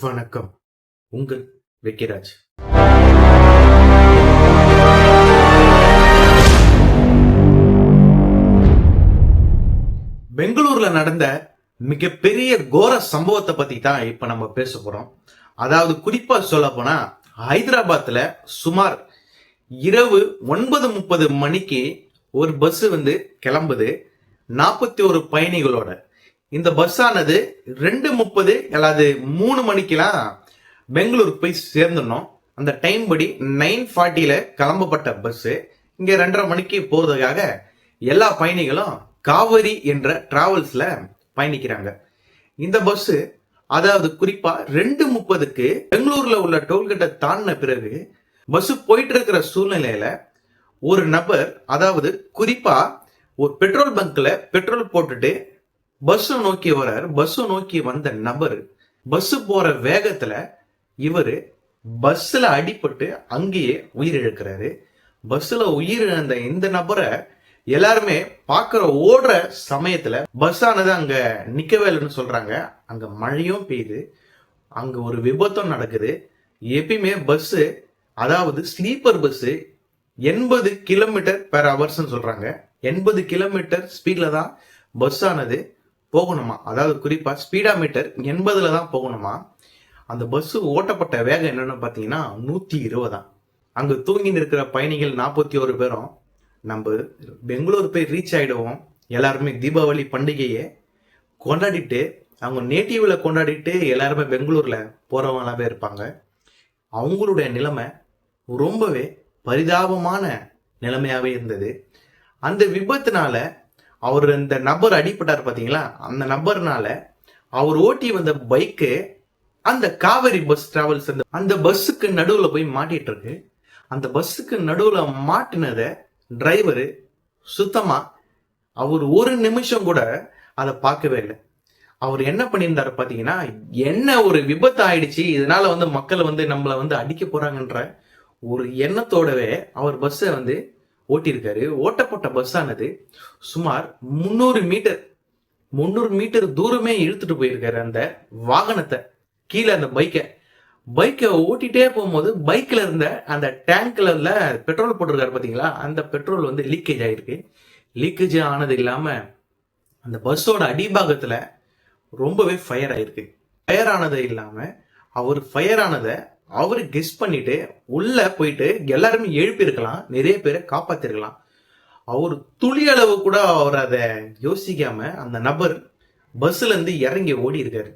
வணக்கம். உங்கள் வெக்கிராஜ் பெங்களூர்ல நடந்த மிகப்பெரிய கோர சம்பவத்தை பத்தி தான் இப்ப நம்ம பேச போறோம். அதாவது குறிப்பா சொல்ல போனா ஹைதராபாத்ல சுமார் இரவு ஒன்பது முப்பது மணிக்கு ஒரு பஸ் வந்து கிளம்புது. நாற்பத்தி ஒரு பயணிகளோட. இந்த பஸ் ஆனது ரெண்டு முப்பது அல்லாது மூணு மணிக்கெல்லாம் பெங்களூருக்கு போய் சேர்ந்துடணும். அந்த டைம் படி நைன் ஃபார்ட்டியில் கிளம்பப்பட்ட பஸ் இங்கே ரெண்டரை மணிக்கு போகிறதுக்காக எல்லா பயணிகளும் காவேரி என்ற டிராவல்ஸில் பயணிக்கிறாங்க. இந்த பஸ் அதாவது குறிப்பாக ரெண்டு முப்பதுக்கு பெங்களூரில் உள்ள டோல்கேட்டை தாண்டின பிறகு பஸ் போயிட்டு இருக்கிற சூழ்நிலையில் ஒரு நபர் அதாவது குறிப்பாக ஒரு பெட்ரோல் பங்க்கில் பெட்ரோல் போட்டுட்டு பஸ் நோக்கி வரார். பஸ் நோக்கி வந்த நபர் பஸ் போற வேகத்துல இவர் பஸ்ல அடிபட்டு அங்கேயே உயிரிழக்கிறாரு. பஸ்ல உயிரிழந்த இந்த நபரை எல்லாருமே பாக்குற ஓடுற சமயத்துல பஸ் ஆனது அங்க நிக்கவே இல்லைன்னு சொல்றாங்க. அங்க மழையும் பெய்யுது. அங்க ஒரு விபத்தும் நடக்குது. எப்பயுமே பஸ் அதாவது ஸ்லீப்பர் பஸ் எண்பது கிலோமீட்டர் பெர் ஹவர்ஸ்னு சொல்றாங்க. எண்பது கிலோமீட்டர் ஸ்பீட்ல தான் பஸ் ஆனது போகணுமா? அதாவது குறிப்பா ஸ்பீடா மீட்டர் எண்பதுல தான் போகணுமா? அந்த பஸ் ஓட்டப்பட்ட வேகம் என்னன்னு பாத்தீங்கன்னா நூத்தி இருபதாம் அங்கு தூங்கி இருக்கிற பயணிகள் நாற்பத்தி ஒரு பேரும் நம்ம பெங்களூர் போய் ரீச் ஆயிடுவோம். எல்லாருமே தீபாவளி பண்டிகையை கொண்டாடிட்டு அவங்க நேட்டிவ்ல கொண்டாடிட்டு எல்லாருமே பெங்களூர்ல போறவங்களாவே இருப்பாங்க. அவங்களுடைய நிலைமை ரொம்பவே பரிதாபமான நிலைமையாவே இருந்தது. அந்த விபத்தினால அவர் இந்த நபர் அடிப்பட்டார் பார்த்தீங்களா அந்த நபர்னால அவர் ஓட்டி வந்த பைக்கு அந்த காவேரி பஸ் டிராவல்ஸ் அந்த அந்த பஸ்ஸுக்கு நடுவில் போய் மாட்டிட்டு இருக்கு. அந்த பஸ்ஸுக்கு நடுவில் மாட்டினத டிரைவரு சுத்தமாக அவர் ஒரு நிமிஷம் கூட அதை பார்க்கவே இல்லை. அவர் என்ன பண்ணியிருந்தாரு பார்த்தீங்கன்னா என்ன ஒரு விபத்து ஆயிடுச்சு இதனால வந்து மக்கள் வந்து நம்மளை வந்து அடிக்க போறாங்கன்ற ஒரு எண்ணத்தோடவே அவர் பஸ்ஸை வந்து ஓட்டியிருக்காரு. ஓட்டப்பட்ட பஸ் ஆனது சுமார் முந்நூறு மீட்டர் முந்நூறு மீட்டர் தூரமே இழுத்துட்டு போயிருக்காரு அந்த வாகனத்தை. கீழே அந்த பைக்கை பைக்கை ஓட்டிட்டே போகும்போது பைக்கில் இருந்த அந்த டேங்க்ல பெட்ரோல் போட்டிருக்காரு பார்த்தீங்களா அந்த பெட்ரோல் வந்து லீக்கேஜ் ஆகிருக்கு லீக்கேஜ் ஆனது இல்லாமல் அந்த பஸ்ஸோட அடிபாகத்தில் ரொம்பவே ஃபயர் ஆயிருக்கு. ஃபயர் ஆனது இல்லாமல் அவர் ஃபயர் ஆனதை அவரு கெஸ் பண்ணிட்டு உள்ள போயிட்டு எல்லாருமே எழுப்பியிருக்கலாம். நிறைய பேரை காப்பாத்திருக்கலாம். அவர் துளி அளவு கூட அவர் அதை யோசிக்காம அந்த நபர் பஸ்ல இருந்து இறங்கி ஓடி இருக்காரு